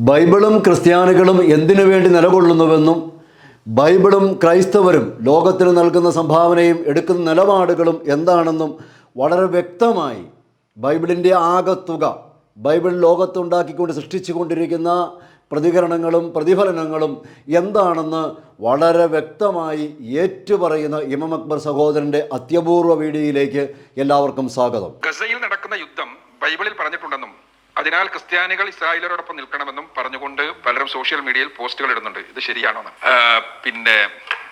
ബൈബിളും ക്രിസ്ത്യാനികളും എന്തിനു വേണ്ടി നിലകൊള്ളുന്നുവെന്നും ബൈബിളും ക്രൈസ്തവരും ലോകത്തിന് നൽകുന്ന സംഭാവനയും എടുക്കുന്ന നിലപാടുകളും എന്താണെന്നും വളരെ വ്യക്തമായി ബൈബിളിന്റെ ആകത്തുക ബൈബിൾ ലോകത്തുണ്ടാക്കിക്കൊണ്ട് സൃഷ്ടിച്ചു കൊണ്ടിരിക്കുന്ന പ്രതികരണങ്ങളും പ്രതിഫലനങ്ങളും എന്താണെന്ന് വളരെ വ്യക്തമായി ഏറ്റുപറയുന്ന ഇമം അക്ബർ സഹോദരന്റെ അത്യപൂർവ വീഡിയോയിലേക്ക് എല്ലാവർക്കും സ്വാഗതം. ഗസയിൽ നടക്കുന്ന യുദ്ധം ബൈബിളിൽ പറഞ്ഞിട്ടുണ്ടെന്നും അതിനാൽ ക്രിസ്ത്യാനികൾ ഇസ്രായേലരോടൊപ്പം നിൽക്കണമെന്നും പറഞ്ഞുകൊണ്ട് പലരും സോഷ്യൽ മീഡിയയിൽ പോസ്റ്റുകൾ ഇടുന്നുണ്ട് ഇത് ശരിയാണോ? പിന്നെ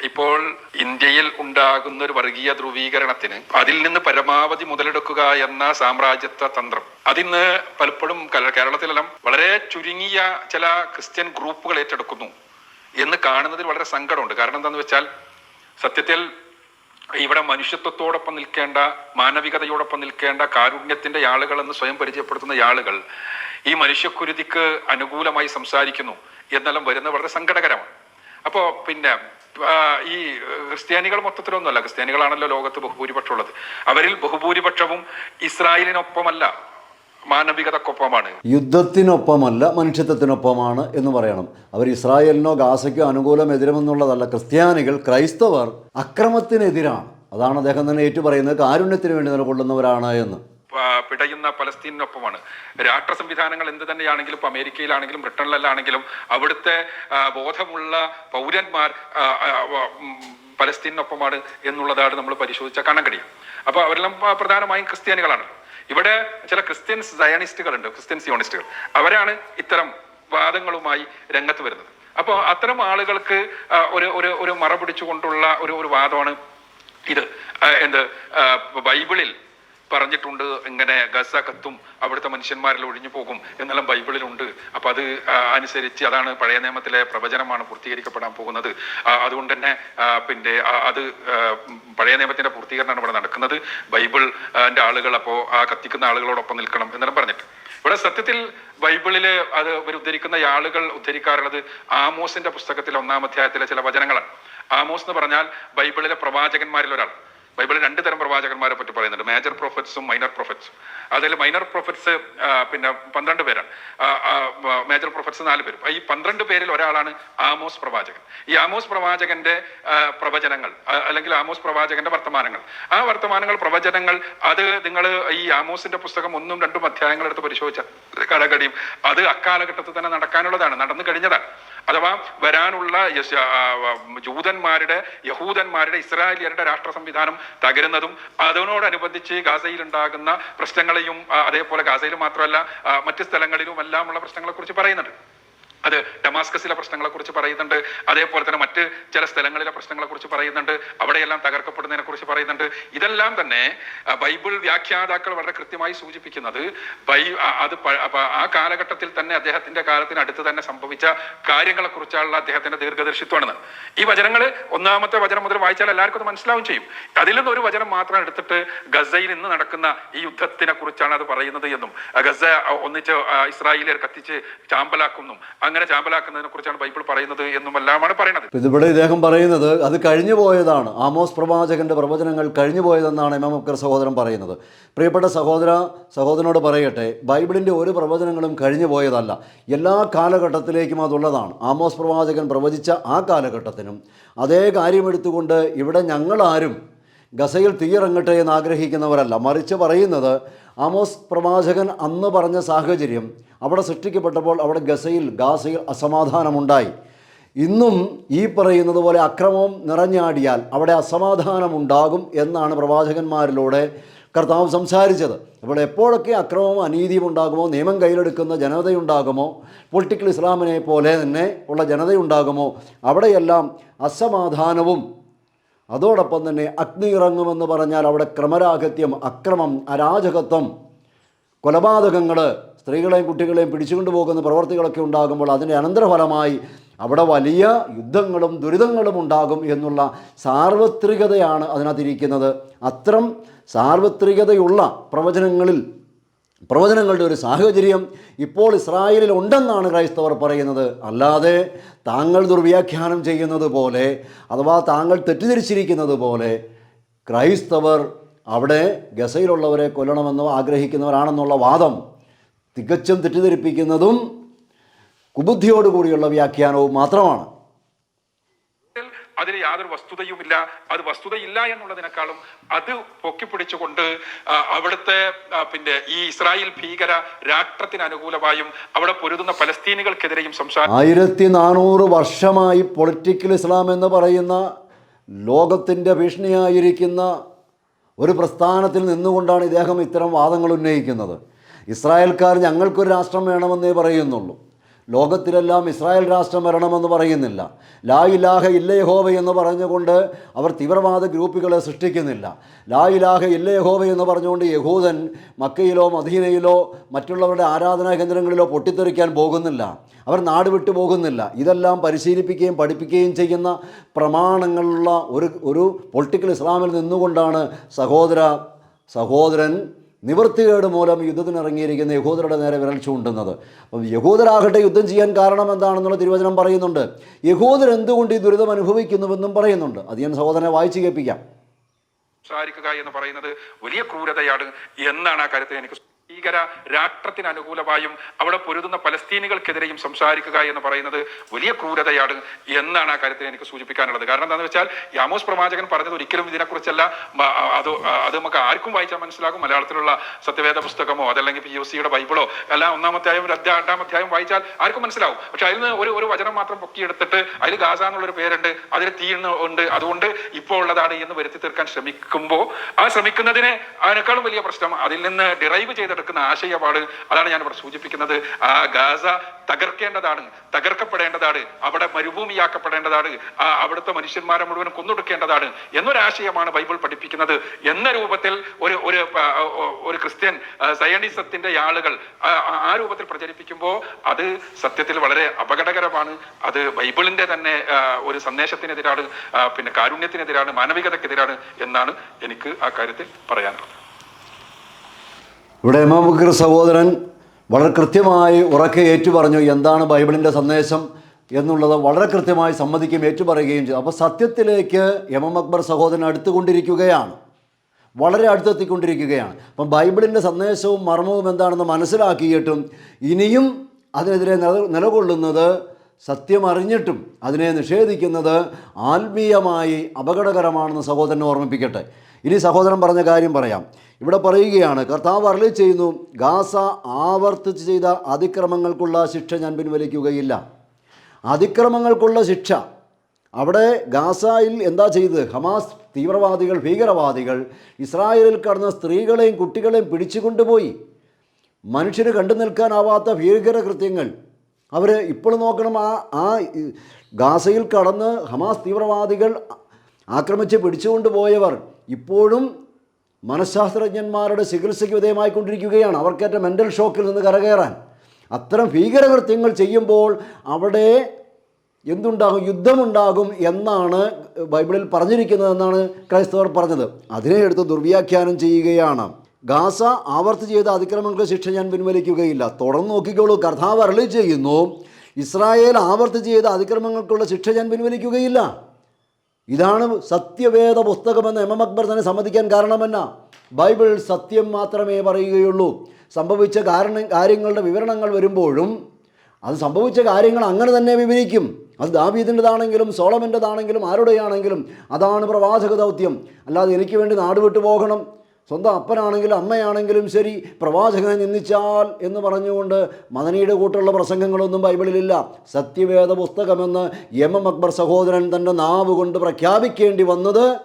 ഇപ്പോൾ ഇന്ത്യയിൽ ഉണ്ടാകുന്ന ഒരു വർഗീയ ധ്രുവീകരണത്തിന് അതിൽ നിന്ന് പരമാവധി മുതലെടുക്കുക എന്ന സാമ്രാജ്യത്വ തന്ത്രം അതിന്ന് പലപ്പോഴും കേരളത്തിലെല്ലാം വളരെ ചുരുങ്ങിയ ചില ക്രിസ്ത്യൻ ഗ്രൂപ്പുകൾ ഏറ്റെടുക്കുന്നു എന്ന് കാണുന്നതിൽ വളരെ സങ്കടമുണ്ട് കാരണം എന്താണെന്ന് വെച്ചാൽ സത്യത്തിൽ ഇവിടെ മനുഷ്യത്വത്തോടൊപ്പം നിൽക്കേണ്ട മാനവികതയോടൊപ്പം നിൽക്കേണ്ട കാരുണ്യത്തിന്റെ ആളുകൾ എന്ന് സ്വയം പരിചയപ്പെടുത്തുന്ന ആളുകൾ ഈ മനുഷ്യക്കുരുതിക്ക് അനുകൂലമായി സംസാരിക്കുന്നു എന്നെല്ലാം വരുന്നത് വളരെ സങ്കടകരമാണ്. അപ്പോൾ പിന്നെ ഈ ക്രിസ്ത്യാനികൾ മൊത്തത്തിലൊന്നുമല്ല. ക്രിസ്ത്യാനികളാണല്ലോ ലോകത്ത് ബഹുഭൂരിപക്ഷം ഉള്ളത് അവരിൽ ബഹുഭൂരിപക്ഷവും ഇസ്രായേലിനൊപ്പമല്ല. മാനവികതക്കൊപ്പമാണ്. യുദ്ധത്തിനൊപ്പമല്ല മനുഷ്യത്വത്തിനൊപ്പമാണ് എന്ന് പറയണം. അവർ ഇസ്രായേലിനോ ഗാസയ്ക്കോ അനുകൂലം എതിരുമെന്നുള്ളതല്ല ക്രിസ്ത്യാനികൾ ക്രൈസ്തവർ അക്രമത്തിനെതിരാണ്. അതാണ് അദ്ദേഹം തന്നെ ഏറ്റുപറയുന്നത്. കാരുണ്യത്തിന് വേണ്ടി നിലകൊള്ളുന്നവരാണ് എന്ന്. പിടയുന്ന പലസ്തീനൊപ്പമാണ് രാഷ്ട്ര സംവിധാനങ്ങൾ എന്ത് തന്നെയാണെങ്കിലും ഇപ്പൊ അമേരിക്കയിലാണെങ്കിലും ബ്രിട്ടനിലല്ലാണെങ്കിലും അവിടുത്തെ ബോധമുള്ള പൗരന്മാർ പലസ്തീനിനൊപ്പമാണ് എന്നുള്ളതാണ് നമ്മൾ പരിശോധിച്ച കാണാൻ കഴിയും അപ്പൊ അവരെല്ലാം പ്രധാനമായും ക്രിസ്ത്യാനികളാണ്. ഇവിടെ ചില ക്രിസ്ത്യൻ സയണിസ്റ്റുകളുണ്ട് ക്രിസ്ത്യൻ സിയോണിസ്റ്റുകൾ. അവരാണ് ഇത്തരം വാദങ്ങളുമായി രംഗത്ത് വരുന്നത്. അപ്പോൾ അത്തരം ആളുകൾക്ക് ഒരു ഒരു ഒരു മറ പിടിച്ചുകൊണ്ടുള്ള ഒരു ഒരു വാദമാണ് ഇത്. എന്ത്? ബൈബിളിൽ പറഞ്ഞിട്ടുണ്ട് ഇങ്ങനെ ഗസ കത്തും അവിടുത്തെ മനുഷ്യന്മാരിൽ ഒഴിഞ്ഞു പോകും എന്നെല്ലാം ബൈബിളിലുണ്ട്. അപ്പൊ അത് അനുസരിച്ച് അതാണ് പഴയ നിയമത്തിലെ പ്രവചനമാണ് പൂർത്തീകരിക്കപ്പെടാൻ പോകുന്നത്. അതുകൊണ്ട് തന്നെ പിന്നെ അത് പഴയ നിയമത്തിന്റെ പൂർത്തീകരണമാണ് ഇവിടെ നടക്കുന്നത്. ബൈബിൾ ന്റെ ആളുകൾ അപ്പോ ആ കത്തിക്കുന്ന ആളുകളോടൊപ്പം നിൽക്കണം എന്നെല്ലാം പറഞ്ഞിട്ട്. ഇവിടെ സത്യത്തിൽ ബൈബിളിൽ അത് ഇവർ ഉദ്ധരിക്കുന്ന ആളുകൾ ഉദ്ധരിക്കാറുള്ളത് ആമോസിന്റെ പുസ്തകത്തിലെ ഒന്നാം അധ്യായത്തിലെ ചില വചനങ്ങളാണ്. ആമോസ് എന്ന് പറഞ്ഞാൽ ബൈബിളിലെ പ്രവാചകന്മാരിൽ ഒരാൾ. ബൈബിളിൽ രണ്ട് തരം പ്രവാചകന്മാരെ പറ്റി പറയുന്നുണ്ട്. മേജർ പ്രൊഫറ്റ്സും മൈനർ പ്രൊഫറ്റ്സും അതിൽ മൈനർ പ്രൊഫറ്റ്സ് പിന്നെ പന്ത്രണ്ട് പേരാണ്. മേജർ പ്രൊഫറ്റ്സ് നാല് പേരും. ഈ പന്ത്രണ്ട് പേരിൽ ഒരാളാണ് ആമോസ് പ്രവാചകൻ. ഈ ആമോസ് പ്രവാചകന്റെ പ്രവചനങ്ങൾ അല്ലെങ്കിൽ ആമോസ് പ്രവാചകന്റെ വർത്തമാനങ്ങൾ. ആ വർത്തമാനങ്ങൾ പ്രവചനങ്ങൾ അത് നിങ്ങൾ ഈ ആമോസിന്റെ പുസ്തകം ഒന്നും രണ്ടും അധ്യായങ്ങൾ എടുത്ത് പരിശോധിച്ച കടകടിയും. അത് അക്കാലഘട്ടത്തിൽ തന്നെ നടക്കാനുള്ളതാണ് നടന്നു കഴിഞ്ഞതാണ്. അഥവാ വരാനുള്ള ജൂതന്മാരുടെ യഹൂദന്മാരുടെ ഇസ്രായേലിയരുടെ രാഷ്ട്ര സംവിധാനം തകരുന്നതും അതിനോടനുബന്ധിച്ച് ഗാസയിൽ ഉണ്ടാകുന്ന പ്രശ്നങ്ങളെയും അതേപോലെ ഗാസയിൽ മാത്രമല്ല മറ്റ് സ്ഥലങ്ങളിലും എല്ലാമുള്ള പ്രശ്നങ്ങളെ കുറിച്ച് പറയുന്നുണ്ട്. അത് ഡമാസ്കസിലെ പ്രശ്നങ്ങളെ കുറിച്ച് പറയുന്നുണ്ട്. അതേപോലെ തന്നെ മറ്റ് ചില സ്ഥലങ്ങളിലെ പ്രശ്നങ്ങളെ കുറിച്ച് പറയുന്നുണ്ട്. അവിടെയെല്ലാം തകർക്കപ്പെടുന്നതിനെ കുറിച്ച് പറയുന്നുണ്ട്. ഇതെല്ലാം തന്നെ ബൈബിൾ വ്യാഖ്യാതാക്കൾ വളരെ കൃത്യമായി സൂചിപ്പിക്കുന്നത് ബൈ അത് ആ കാലഘട്ടത്തിൽ തന്നെ അദ്ദേഹത്തിന്റെ കാലത്തിന് അടുത്ത് തന്നെ സംഭവിച്ച കാര്യങ്ങളെ കുറിച്ചുള്ള അദ്ദേഹത്തിന്റെ ദീർഘദർശിത്വമാണ് ഈ വചനങ്ങൾ ഒന്നാമത്തെ വചനം മുതൽ വായിച്ചാൽ എല്ലാവർക്കും അത് മനസ്സിലാവും ചെയ്യും. അതിൽ നിന്ന് ഒരു വചനം മാത്രം എടുത്തിട്ട് ഗസയിൽ ഇന്ന് നടക്കുന്ന ഈ യുദ്ധത്തിനെ കുറിച്ചാണ് അത് പറയുന്നത് എന്നും ഗസ ഒന്നിച്ച് ഇസ്രായേലിയർ കത്തിച്ച് ചാമ്പലാക്കുന്നു. അങ്ങനെ ചാമ്പലാക്കുന്നതിനെ കുറിച്ചാണ് ബൈബിൾ പറയുന്നത് എന്നും എല്ലാമാണ് പറയുന്നത് ഇതിവിടെ ഇദ്ദേഹം പറയുന്നത് അത് കഴിഞ്ഞു പോയതാണ്. ആമോസ് പ്രവാചകന്റെ പ്രവചനങ്ങൾ കഴിഞ്ഞു പോയതെന്നാണ് എം അബ്ക്കർ സഹോദരൻ പറയുന്നത്. പ്രിയപ്പെട്ട സഹോദര സഹോദരനോട് പറയട്ടെ ബൈബിളിന്റെ ഒരു പ്രവചനങ്ങളും കഴിഞ്ഞു പോയതല്ല. എല്ലാ കാലഘട്ടത്തിലേക്കും അതുള്ളതാണ്. ആമോസ് പ്രവാചകൻ പ്രവചിച്ച ആ കാലഘട്ടത്തിനും അതേ കാര്യമെടുത്തുകൊണ്ട് ഇവിടെ ഞങ്ങളാരും ഗസയിൽ തീയിറങ്ങട്ടെ എന്ന് ആഗ്രഹിക്കുന്നവരല്ല. മറിച്ച് പറയുന്നത് ആമോസ് പ്രവാചകൻ അന്ന് പറഞ്ഞ സാഹചര്യം അവിടെ സൃഷ്ടിക്കപ്പെട്ടപ്പോൾ അവിടെ ഗസയിൽ ഗാസയിൽ അസമാധാനമുണ്ടായി. ഇന്നും ഈ പറയുന്നത് പോലെ അക്രമവും നിറഞ്ഞാടിയാൽ അവിടെ അസമാധാനമുണ്ടാകും എന്നാണ് പ്രവാചകന്മാരിലൂടെ കർത്താവ് സംസാരിച്ചത്. അപ്പോൾ എപ്പോഴൊക്കെ അക്രമവും അനീതിയും ഉണ്ടാകുമോ നിയമം കയ്യിലെടുക്കുന്ന ജനതയുണ്ടാകുമോ പൊളിറ്റിക്കൽ ഇസ്ലാമിനെ പോലെ തന്നെ ഉള്ള ജനതയുണ്ടാകുമോ അവിടെയെല്ലാം അസമാധാനവും അതോടൊപ്പം തന്നെ അഗ്നി ഇറങ്ങുമെന്ന് പറഞ്ഞാൽ അവിടെ ക്രമരാഹിത്യം അക്രമം അരാജകത്വം കൊലപാതകങ്ങൾ സ്ത്രീകളെയും കുട്ടികളെയും പിടിച്ചുകൊണ്ടു പോകുന്ന പ്രവർത്തികളൊക്കെ ഉണ്ടാകുമ്പോൾ അതിന്റെ അനന്തരഫലമായി അവിടെ വലിയ യുദ്ധങ്ങളും ദുരിതങ്ങളും ഉണ്ടാകും എന്നുള്ള സാർവത്രികതയാണ് അതിനകത്തിരിക്കുന്നത്. അത്തരം സാർവത്രികതയുള്ള പ്രവചനങ്ങളിൽ പ്രവചനങ്ങളുടെ ഒരു സാഹചര്യം ഇപ്പോൾ ഇസ്രായേലിൽ ഉണ്ടെന്നാണ് ക്രൈസ്തവർ പറയുന്നത്. അല്ലാതെ താങ്കൾ ദുർവ്യാഖ്യാനം ചെയ്യുന്നത് പോലെ അഥവാ താങ്കൾ തെറ്റിദ്ധരിച്ചിരിക്കുന്നത് പോലെ ക്രൈസ്തവർ അവിടെ ഗസയിലുള്ളവരെ കൊല്ലണമെന്നോ ആഗ്രഹിക്കുന്നവരാണെന്നുള്ള വാദം തികച്ചും തെറ്റിദ്ധരിപ്പിക്കുന്നതും കുബുദ്ധിയോടുകൂടിയുള്ള വ്യാഖ്യാനവും മാത്രമാണ്. അതിൽ യാതൊരു വസ്തുതയുമില്ല. അത് വസ്തുതയില്ല എന്നുള്ളതിനേക്കാളും അത് പൊക്കിപ്പിടിച്ചുകൊണ്ട് അവിടുത്തെ പിന്നെ ഈ ഇസ്രായേൽ ഭീകര രാഷ്ട്രത്തിന് അനുകൂലമായും അവിടെ പൊരുതുന്ന പലസ്തീനുകൾക്കെതിരെയും സംസാരം ആയിരത്തി നാനൂറ് വർഷമായി പൊളിറ്റിക്കൽ ഇസ്ലാം എന്ന് പറയുന്ന ലോകത്തിന്റെ ഭീഷണിയായിരിക്കുന്ന ഒരു പ്രസ്ഥാനത്തിൽ നിന്നുകൊണ്ടാണ് ഇദ്ദേഹം ഇത്തരം വാദങ്ങൾ ഉന്നയിക്കുന്നത്. ഇസ്രായേൽക്കാർ ഞങ്ങൾക്കൊരു രാഷ്ട്രം വേണമെന്നേ പറയുന്നുള്ളൂ. ലോകത്തിലെല്ലാം ഇസ്രായേൽ രാഷ്ട്രം വരണമെന്ന് പറയുന്നില്ല. ലാ ഇലാഹ ഇല്ലയഹോവ എന്ന് പറഞ്ഞുകൊണ്ട് അവർ തീവ്രവാദ ഗ്രൂപ്പുകളെ സൃഷ്ടിക്കുന്നില്ല. ലാ ഇലാഹ ഇല്ലയഹോവ എന്ന് പറഞ്ഞുകൊണ്ട് യഹൂദൻ മക്കയിലോ മദീനയിലോ മറ്റുള്ളവരുടെ ആരാധനാ കേന്ദ്രങ്ങളിലോ പൊട്ടിത്തെറിക്കാൻ പോകുന്നില്ല. അവർ നാട് വിട്ടു പോകുന്നില്ല. ഇതെല്ലാം പരിശീലിപ്പിക്കുകയും പഠിപ്പിക്കുകയും ചെയ്യുന്ന പ്രമാണങ്ങളുള്ള ഒരു ഒരു പൊളിറ്റിക്കൽ ഇസ്ലാമിൽ നിന്നുകൊണ്ടാണ് സഹോദര സഹോദരൻ നിവൃത്തികേട് മൂലം യുദ്ധത്തിനിറങ്ങിയിരിക്കുന്ന യഹൂദരുടെ നേരെ വിരൽ ചൂണ്ടുന്നത്. അപ്പം യഹൂദരാകട്ടെ യുദ്ധം ചെയ്യാൻ കാരണം എന്താണെന്നുള്ള തിരുവചനം പറയുന്നുണ്ട്. യഹൂദർ എന്തുകൊണ്ട് ഈ ദുരിതം അനുഭവിക്കുന്നുവെന്നും പറയുന്നുണ്ട്. അത് ഞാൻ സഹോദരനെ വായിച്ചു കേൾപ്പിക്കാം. സംസാരിക്കുക എന്ന് പറയുന്നത് വലിയ ക്രൂരതയാണ് എന്നാണ് ആ കാര്യത്തിൽ എനിക്ക് ഭീകര രാഷ്ട്രത്തിന് അനുകൂലമായും അവിടെ പൊരുതുന്ന പലസ്തീനികൾക്കെതിരെയും സംസാരിക്കുക എന്ന് പറയുന്നത് വലിയ ക്രൂരതയാണ് എന്നാണ് ആ കാര്യത്തിൽ എനിക്ക് സൂചിപ്പിക്കാനുള്ളത്. കാരണം എന്താണെന്ന് വെച്ചാൽ യാമോസ് പ്രവാചകൻ പറഞ്ഞത് ഒരിക്കലും ഇതിനെക്കുറിച്ചല്ല. അത് അത് നമുക്ക് ആർക്കും വായിച്ചാൽ മനസ്സിലാകും. മലയാളത്തിലുള്ള സത്യവേദ പുസ്തകമോ അതല്ലെങ്കിൽ പി യു സിയുടെ ബൈബിളോ അല്ല ഒന്നാമധ്യായം രണ്ടാം അധ്യായം വായിച്ചാൽ ആർക്കും മനസ്സിലാവും. പക്ഷെ അതിൽ നിന്ന് ഒരു ഒരു വചനം മാത്രം പൊക്കിയെടുത്തിട്ട് അതിൽ ഗാസ എന്നുള്ളൊരു പേരുണ്ട് അതിൽ തീ ഉണ്ട് അതുകൊണ്ട് ഇപ്പോൾ ഉള്ളതാണ് എന്ന് വരുത്തി തീർക്കാൻ ശ്രമിക്കുമ്പോൾ ആ ശ്രമിക്കുന്നതിന് അതിനേക്കാളും വലിയ പ്രശ്നം അതിൽ നിന്ന് ഡിറൈവ് ചെയ്തെടുക്കുന്ന ആശയമാണ് അതാണ് ഞാൻ ഇവിടെ സൂചിപ്പിക്കുന്നത്. ആ ഗാസ തകർക്കേണ്ടതാണ് തകർക്കപ്പെടേണ്ടതാണ് അവിടെ മരുഭൂമിയാക്കപ്പെടേണ്ടതാണ് അവിടുത്തെ മനുഷ്യന്മാരെ മുഴുവൻ കൊന്നൊടുക്കേണ്ടതാണ് എന്നൊരാശയമാണ് ബൈബിൾ പഠിപ്പിക്കുന്നത്. എന്ന രൂപത്തിൽ ഒരു ഒരു ഒരു ക്രിസ്ത്യൻ സയണിസത്തിന്റെ ആളുകൾ ആ രൂപത്തിൽ പ്രചരിപ്പിക്കുമ്പോൾ അത് സത്യത്തിൽ വളരെ അപകടകരമാണ്. അത് ബൈബിളിന്റെ തന്നെ ഒരു സന്ദേശത്തിനെതിരാണ് പിന്നെ കാരുണ്യത്തിനെതിരാണ് മാനവികതക്കെതിരാണ് എന്നാണ് എനിക്ക് ആ കാര്യത്തിൽ പറയാനുള്ളത്. ഇവിടെ ഇമാം സഹോദരൻ വളരെ കൃത്യമായി ഉറക്കെ ഏറ്റുപറഞ്ഞു എന്താണ് ബൈബിളിന്റെ സന്ദേശം എന്നുള്ളത് വളരെ കൃത്യമായി സമ്മതിക്കുകയും ഏറ്റുപറയുകയും ചെയ്തു. അപ്പോൾ സത്യത്തിലേക്ക് എം അക്ബർ സഹോദരൻ അടുത്തുകൊണ്ടിരിക്കുകയാണ്. വളരെ അടുത്തെത്തിക്കൊണ്ടിരിക്കുകയാണ്. അപ്പം ബൈബിളിന്റെ സന്ദേശവും മർമ്മവും എന്താണെന്ന് മനസ്സിലാക്കിയിട്ടും ഇനിയും അതിനെതിരെ നില നിലകൊള്ളുന്നത് സത്യം അറിഞ്ഞിട്ടും അതിനെ നിഷേധിക്കുന്നത് ആത്മീയമായി അപകടകരമാണെന്ന് സഹോദരനെ ഓർമ്മിപ്പിക്കട്ടെ. ഇനി സഹോദരൻ പറഞ്ഞ കാര്യം പറയാം. ഇവിടെ പറയുകയാണ് കർത്താവ് അരളി ചെയ്യുന്നു ഗാസ ആവർത്തിച്ച് ചെയ്ത അതിക്രമങ്ങൾക്കുള്ള ശിക്ഷ ഞാൻ പിൻവലിക്കുകയില്ല. അതിക്രമങ്ങൾക്കുള്ള ശിക്ഷ. അവിടെ ഗാസയിൽ എന്താ ചെയ്തത്? ഹമാസ് തീവ്രവാദികൾ ഭീകരവാദികൾ ഇസ്രായേലിൽ കടന്ന സ്ത്രീകളെയും കുട്ടികളെയും പിടിച്ചുകൊണ്ടുപോയി. മനുഷ്യന് കണ്ടു നിൽക്കാനാവാത്ത ഭീകരകൃത്യങ്ങൾ. അവർ ഇപ്പോൾ നോക്കണം ആ ആ ഗാസയിൽ കടന്ന് ഹമാസ് തീവ്രവാദികൾ ആക്രമിച്ച് പിടിച്ചുകൊണ്ട് പോയവർ ഇപ്പോഴും മനഃശാസ്ത്രജ്ഞന്മാരുടെ ചികിത്സയ്ക്ക് വിധേയമായിക്കൊണ്ടിരിക്കുകയാണ്. അവർക്കേറ്റ മെന്റൽ ഷോക്കിൽ നിന്ന് കരകയറാൻ. അത്തരം ഭീകരകൃത്യങ്ങൾ ചെയ്യുമ്പോൾ അവിടെ എന്തുണ്ടാകും? യുദ്ധമുണ്ടാകും എന്നാണ് ബൈബിളിൽ പറഞ്ഞിരിക്കുന്നതെന്നാണ് ക്രൈസ്തവർ പറഞ്ഞത്. അതിനെ എടുത്ത് ദുർവ്യാഖ്യാനം ചെയ്യുകയാണ്. ഗാസ ആവർത്തി ചെയ്ത അതിക്രമങ്ങൾക്ക് ശിക്ഷ ഞാൻ പിൻവലിക്കുകയില്ല. തുടർന്ന് നോക്കിക്കോളൂ കർത്താവ് അരളി ചെയ്യുന്നു. ഇസ്രായേൽ ആവർത്തി ചെയ്ത അതിക്രമങ്ങൾക്കുള്ള ശിക്ഷ ഞാൻ പിൻവലിക്കുകയില്ല. ഇതാണ് സത്യവേദ പുസ്തകമെന്ന് എം എം അക്ബർ തന്നെ സമ്മതിക്കാൻ കാരണമെന്ന. ബൈബിൾ സത്യം മാത്രമേ പറയുകയുള്ളൂ. സംഭവിച്ച കാരണം കാര്യങ്ങളുടെ വിവരണങ്ങൾ വരുമ്പോഴും അത് സംഭവിച്ച കാര്യങ്ങൾ അങ്ങനെ തന്നെ വിവരിക്കും. അത് ദാവീദിന്റെതാണെങ്കിലും സോളമന്റെതാണെങ്കിലും ആരുടെയാണെങ്കിലും അതാണ് പ്രവാചക ദൗത്യം. അല്ലാതെ എനിക്ക് വേണ്ടി നാട് വിട്ടു പോകണം. സ്വന്തം അപ്പനാണെങ്കിലും അമ്മയാണെങ്കിലും ശരി പ്രവാചകനെ നിന്ദിച്ചാൽ എന്ന് പറഞ്ഞുകൊണ്ട് മദനിയുടെ കൂട്ടുള്ള പ്രസംഗങ്ങളൊന്നും ബൈബിളിലില്ല. സത്യവേദ പുസ്തകമെന്ന് എം എം അക്ബർ സഹോദരൻ തന്റെ നാവ് കൊണ്ട് പ്രഖ്യാപിക്കേണ്ടി വന്നത്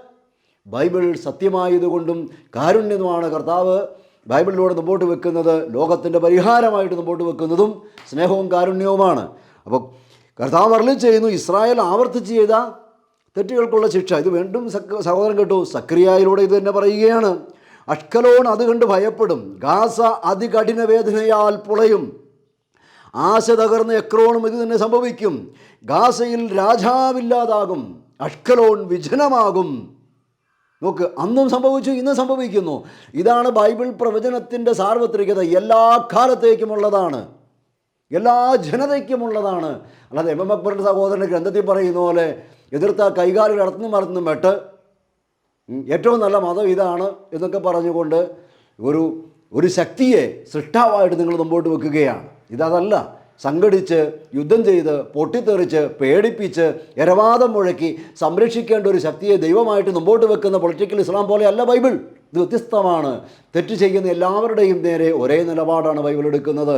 ബൈബിൾ സത്യമായതുകൊണ്ടും കാരുണ്യതുമാണ് കർത്താവ്. ബൈബിളിലൂടെ മുമ്പോട്ട് വെക്കുന്നത് ലോകത്തിന്റെ പരിഹാരമായിട്ട് മുമ്പോട്ട് വെക്കുന്നതും സ്നേഹവും കാരുണ്യവുമാണ്. അപ്പോൾ കർത്താവ് അരളി ചെയ്യുന്നു ഇസ്രായേൽ ആവർത്തിച്ച് ചെയ്ത തെറ്റുകൾക്കുള്ള ശിക്ഷ. ഇത് വീണ്ടും സഹോദരൻ കേട്ടു സക്രിയയിലൂടെ ഇത് തന്നെ പറയുകയാണ്. അഷ്കലോൺ അത് കണ്ട് ഭയപ്പെടും. ഗാസ അതികഠിന വേദനയാൽ പുളയും. ആശ തകർന്ന് എക്രോണും ഇത് തന്നെ സംഭവിക്കും. ഗാസയിൽ രാജാവില്ലാതാകും. അഷ്കലോൺ വിജനമാകും. നോക്ക് അന്നും സംഭവിച്ചു ഇന്നും സംഭവിക്കുന്നു. ഇതാണ് ബൈബിൾ പ്രവചനത്തിന്റെ സാർവത്രികത. എല്ലാ കാലത്തേക്കുമുള്ളതാണ്. എല്ലാ ജനതയ്ക്കുമുള്ളതാണ്. അല്ലാതെ എം എം അക്ബറിന്റെ സഹോദരന്റെ ഗ്രന്ഥത്തിൽ പറയുന്ന പോലെ എതിർത്ത കൈകാലുകൾ അടത്തുന്നു മറന്നും വെട്ട് ഏറ്റവും നല്ല മതം ഇതാണ് എന്നൊക്കെ പറഞ്ഞുകൊണ്ട് ഒരു ഒരു ശക്തിയെ സൃഷ്ടാവായിട്ട് നിങ്ങൾ മുമ്പോട്ട് വെക്കുകയാണ്. ഇതതല്ല. സംഘടിച്ച് യുദ്ധം ചെയ്ത് പൊട്ടിത്തെറിച്ച് പേടിപ്പിച്ച് എരവാദം മുഴക്കി സംരക്ഷിക്കേണ്ട ഒരു ശക്തിയെ ദൈവമായിട്ട് മുമ്പോട്ട് വെക്കുന്ന പൊളിറ്റിക്കൽ ഇസ്ലാം പോലെ അല്ല ബൈബിൾ. ഇത് വ്യത്യസ്തമാണ്. തെറ്റ് ചെയ്യുന്ന എല്ലാവരുടെയും നേരെ ഒരേ നിലപാടാണ് ബൈബിൾ എടുക്കുന്നത്.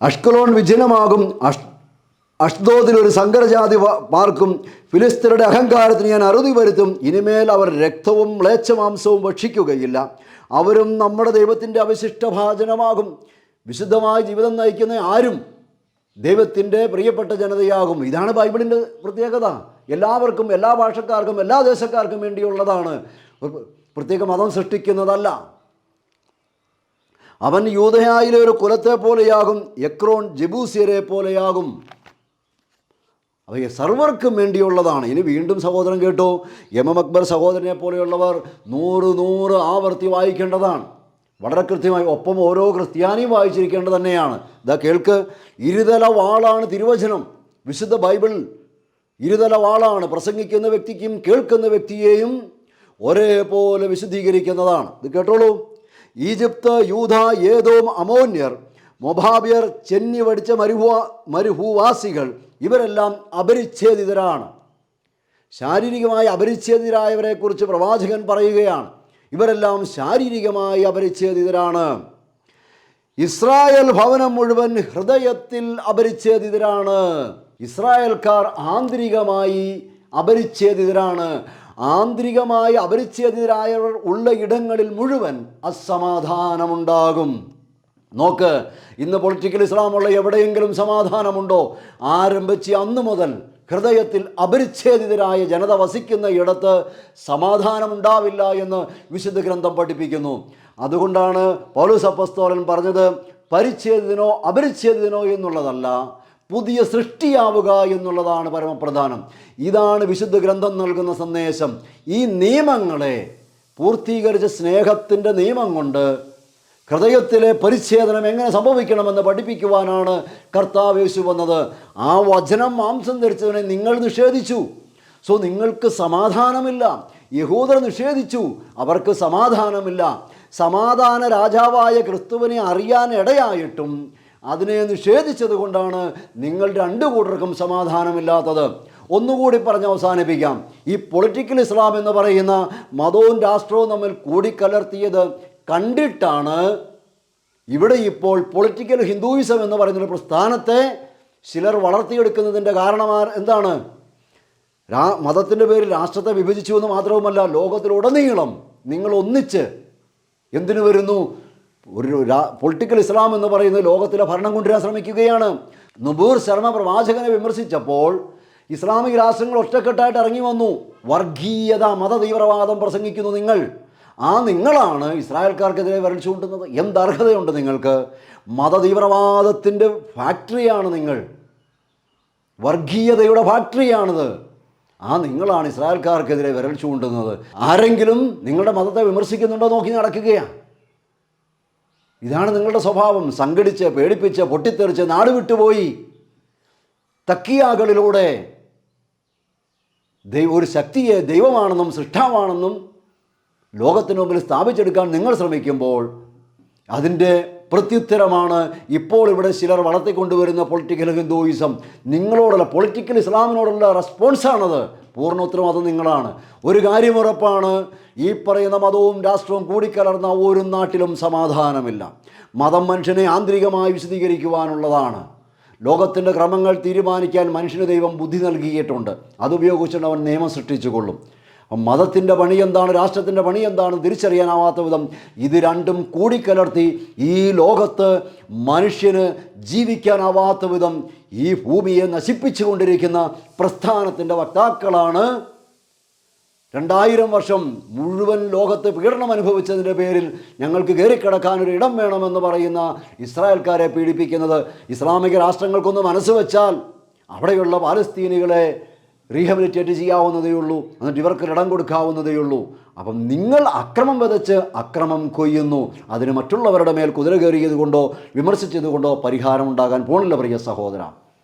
അഷ്കലോൺ വിജനമാകും അഷ് അഷ്ദോദിൽ ഒരു സങ്കരജാതി പാർക്കും ഫിലിസ്തീനയുടെ അഹങ്കാരത്തിന് ഞാൻ അറുതി വരുത്തും. ഇനിമേൽ അവർ രക്തവും മ്ലേച്ഛമാംസവും ഭക്ഷിക്കുകയില്ല. അവരും നമ്മുടെ ദൈവത്തിന്റെ അവശിഷ്ട ഭാജനമാകും. വിശുദ്ധമായ ജീവിതം നയിക്കുന്ന ആരും ദൈവത്തിന്റെ പ്രിയപ്പെട്ട ജനതയാകും. ഇതാണ് ബൈബിളിന്റെ പ്രത്യേകത. എല്ലാവർക്കും എല്ലാ ഭാഷക്കാർക്കും എല്ലാ ദേശക്കാർക്കും വേണ്ടിയുള്ളതാണ്. പ്രത്യേക മതം സൃഷ്ടിക്കുന്നതല്ല. അവൻ യൂതയായിലെ ഒരു കുലത്തെ പോലെയാകും. എക്രോൺ ജബൂസിയരെ പോലെയാകും. അവയെ സർവർക്കും വേണ്ടിയുള്ളതാണ്. ഇനി വീണ്ടും സഹോദരൻ കേട്ടോ എം എം അക്ബർ സഹോദരനെ പോലെയുള്ളവർ നൂറ് നൂറ് ആവർത്തി വായിക്കേണ്ടതാണ്. വളരെ കൃത്യമായി ഒപ്പം ഓരോ ക്രിസ്ത്യാനിയും വായിച്ചിരിക്കേണ്ടത് തന്നെയാണ്. ഇതാ കേൾക്ക് ഇരുതല വാളാണ് തിരുവചനം. വിശുദ്ധ ബൈബിൾ ഇരുതല വാളാണ്. പ്രസംഗിക്കുന്ന വ്യക്തിക്കും കേൾക്കുന്ന വ്യക്തിയെയും ഒരേപോലെ വിശുദ്ധീകരിക്കുന്നതാണ്. ഇത് കേട്ടോളൂ. ഈജിപ്ത് യൂത ഏതോം അമോന്യർ മൊബാബിയർ ചെന്നി വടിച്ച മരുഭൂ മരുഭൂവാസികൾ ഇവരെല്ലാം അപരിച്ഛേദിതരാണ്. ശാരീരികമായി അപരിച്ഛേദിതരായവരെക്കുറിച്ച് പ്രവാചകൻ പറയുകയാണ് ഇവരെല്ലാം ശാരീരികമായി അപരിച്ഛേദിതരാണ്. ഇസ്രായേൽ ഭവനം മുഴുവൻ ഹൃദയത്തിൽ അപരിച്ഛേദിതരാണ്. ഇസ്രായേൽക്കാർ ആന്തരികമായി അപരിച്ഛേദിതരാണ്. ആന്തരികമായി അപരിച്ഛേദിതരായവർ ഉള്ള ഇടങ്ങളിൽ മുഴുവൻ അസമാധാനമുണ്ടാകും. നോക്ക് ഇന്ന് പൊളിറ്റിക്കൽ ഇസ്ലാമുള്ള എവിടെയെങ്കിലും സമാധാനമുണ്ടോ? ആരംഭിച്ച് അന്നു മുതൽ ഹൃദയത്തിൽ അപരിച്ഛേദിതരായ ജനത വസിക്കുന്ന ഇടത്ത് സമാധാനമുണ്ടാവില്ല എന്ന് വിശുദ്ധ ഗ്രന്ഥം പഠിപ്പിക്കുന്നു. അതുകൊണ്ടാണ് പൗലോസ് അപ്പസ്തോലൻ പറഞ്ഞത് പരിച്ഛേദിതനോ അപരിച്ഛേദിതനോ എന്നുള്ളതല്ല പുതിയ സൃഷ്ടിയാവുക എന്നുള്ളതാണ് പരമപ്രധാനം. ഇതാണ് വിശുദ്ധ ഗ്രന്ഥം നൽകുന്ന സന്ദേശം. ഈ നിയമങ്ങളെ പൂർത്തീകരിച്ച സ്നേഹത്തിന്റെ നിയമം കൊണ്ട് ഹൃദയത്തിലെ പരിച്ഛേദനം എങ്ങനെ സംഭവിക്കണമെന്ന് പഠിപ്പിക്കുവാനാണ് കർത്താവ് യേശു വന്നത്. ആ വചനം മാംസം ധരിച്ചവനെ നിങ്ങൾ നിഷേധിച്ചു. സോ നിങ്ങൾക്ക് സമാധാനമില്ല. യഹൂദർ നിഷേധിച്ചു. അവർക്ക് സമാധാനമില്ല. സമാധാന രാജാവായ ക്രിസ്തുവിനെ അറിയാൻ ഇടയായിട്ടും അതിനെ നിഷേധിച്ചത് കൊണ്ടാണ് നിങ്ങൾ രണ്ടു കൂട്ടർക്കും സമാധാനമില്ലാത്തത്. ഒന്നുകൂടി പറഞ്ഞ് അവസാനിപ്പിക്കാം. ഈ പൊളിറ്റിക്കൽ ഇസ്ലാം എന്ന് പറയുന്ന മതവും രാഷ്ട്രവും തമ്മിൽ കൂടിക്കലർത്തിയത് കണ്ടിട്ടാണ് ഇവിടെ ഇപ്പോൾ പൊളിറ്റിക്കൽ ഹിന്ദുയിസം എന്ന് പറയുന്നൊരു പ്രസ്ഥാനത്തെ ചിലർ വളർത്തിയെടുക്കുന്നതിന്റെ കാരണം എന്താണ്? രാ മതത്തിന്റെ പേരിൽ രാഷ്ട്രത്തെ വിഭജിച്ചു എന്ന് മാത്രവുമല്ല ലോകത്തിലുടനീളം നിങ്ങൾ ഒന്നിച്ച് എന്തിനു വരുന്നു? ഒരു പൊളിറ്റിക്കൽ ഇസ്ലാം എന്ന് പറയുന്നത് ലോകത്തിലെ ഭരണം കൊണ്ടുവരാൻ ശ്രമിക്കുകയാണ്. നുബൂർ ശർമ്മ പ്രവാചകനെ വിമർശിച്ചപ്പോൾ ഇസ്ലാമിക രാഷ്ട്രങ്ങൾ ഒറ്റക്കെട്ടായിട്ട് ഇറങ്ങി വന്നു. വർഗീയത മത തീവ്രവാദം പ്രസംഗിക്കുന്നു നിങ്ങൾ. ആ നിങ്ങളാണ് ഇസ്രായേൽക്കാർക്കെതിരെ വിരൽ ചൂണ്ടുന്നത്. എന്തർഹതയുണ്ട് നിങ്ങൾക്ക്? മത തീവ്രവാദത്തിന്റെ ഫാക്ടറിയാണ് നിങ്ങൾ. വർഗീയതയുടെ ഫാക്ടറിയാണിത്. ആ നിങ്ങളാണ് ഇസ്രായേൽക്കാർക്കെതിരെ വിരൽ ചൂണ്ടുന്നത്. ആരെങ്കിലും നിങ്ങളുടെ മതത്തെ വിമർശിക്കുന്നുണ്ടോ നോക്കി നടക്കുകയാണ് ഇതാണ് നിങ്ങളുടെ സ്വഭാവം. സംഘടിച്ച് പേടിപ്പിച്ച് പൊട്ടിത്തെറിച്ച് നാട് വിട്ടുപോയി. തക്കിയാകളിലൂടെ ദൈവ ഒരു ശക്തിയെ ദൈവമാണെന്നും സൃഷ്ടാവാണെന്നും ലോകത്തിന് മുമ്പിൽ സ്ഥാപിച്ചെടുക്കാൻ നിങ്ങൾ ശ്രമിക്കുമ്പോൾ അതിന്റെ പ്രത്യുത്തരമാണ് ഇപ്പോൾ ഇവിടെ ചിലർ വളർത്തിക്കൊണ്ടുവരുന്ന പൊളിറ്റിക്കൽ ഹിന്ദുയിസം നിങ്ങളോടുള്ള പൊളിറ്റിക്കൽ ഇസ്ലാമിനോടുള്ള റെസ്പോൺസാണത് പൂർണ ഉത്തരവാദിത്വം നിങ്ങളാണ്. ഒരു കാര്യം ഉറപ്പാണ് ഈ പറയുന്ന മതവും രാഷ്ട്രവും കൂടിക്കലർന്ന ഒരു നാട്ടിലും സമാധാനമില്ല. മതം മനുഷ്യനെ ആന്തരികമായി വിശദീകരിക്കുവാനുള്ളതാണ്. ലോകത്തിന്റെ ക്രമങ്ങൾ തീരുമാനിക്കാൻ മനുഷ്യന് ദൈവം ബുദ്ധി നൽകിയിട്ടുണ്ട്. അതുപയോഗിച്ചുകൊണ്ട് അവൻ നിയമം സൃഷ്ടിച്ചു അപ്പം മതത്തിന്റെ പണി എന്താണ് രാഷ്ട്രത്തിന്റെ പണി എന്താണ് തിരിച്ചറിയാനാവാത്ത വിധം ഇത് രണ്ടും കൂടിക്കലർത്തി ഈ ലോകത്ത് മനുഷ്യന് ജീവിക്കാനാവാത്ത വിധം ഈ ഭൂമിയെ നശിപ്പിച്ചുകൊണ്ടിരിക്കുന്ന പ്രസ്ഥാനത്തിന്റെ വക്താക്കളാണ് രണ്ടായിരം വർഷം മുഴുവൻ ലോകത്ത് പീഡനം അനുഭവിച്ചതിന്റെ പേരിൽ ഞങ്ങൾക്ക് കയറിക്കിടക്കാനൊരു ഇടം വേണമെന്ന് പറയുന്ന ഇസ്രായേൽക്കാരെ പീഡിപ്പിക്കുന്നത് ഇസ്ലാമിക രാഷ്ട്രങ്ങൾക്കൊന്ന് മനസ്സ് വെച്ചാൽ അവിടെയുള്ള പാലസ്തീനികളെ റീഹബിലിറ്റേറ്റ് ചെയ്യാവുന്നതേ ഉള്ളൂ എന്നിട്ട് ഇവർക്ക് ഇടം കൊടുക്കാവുന്നതേ ഉള്ളൂ. അപ്പം നിങ്ങൾ അക്രമം വിതച്ച് അക്രമം കൊയ്യുന്നു. അതിന് മറ്റുള്ളവരുടെ മേൽ കുതിര കയറിയത് കൊണ്ടോ വിമർശിച്ചത് കൊണ്ടോ പരിഹാരം ഉണ്ടാകാൻ പോണില്ല പ്രിയ സഹോദര.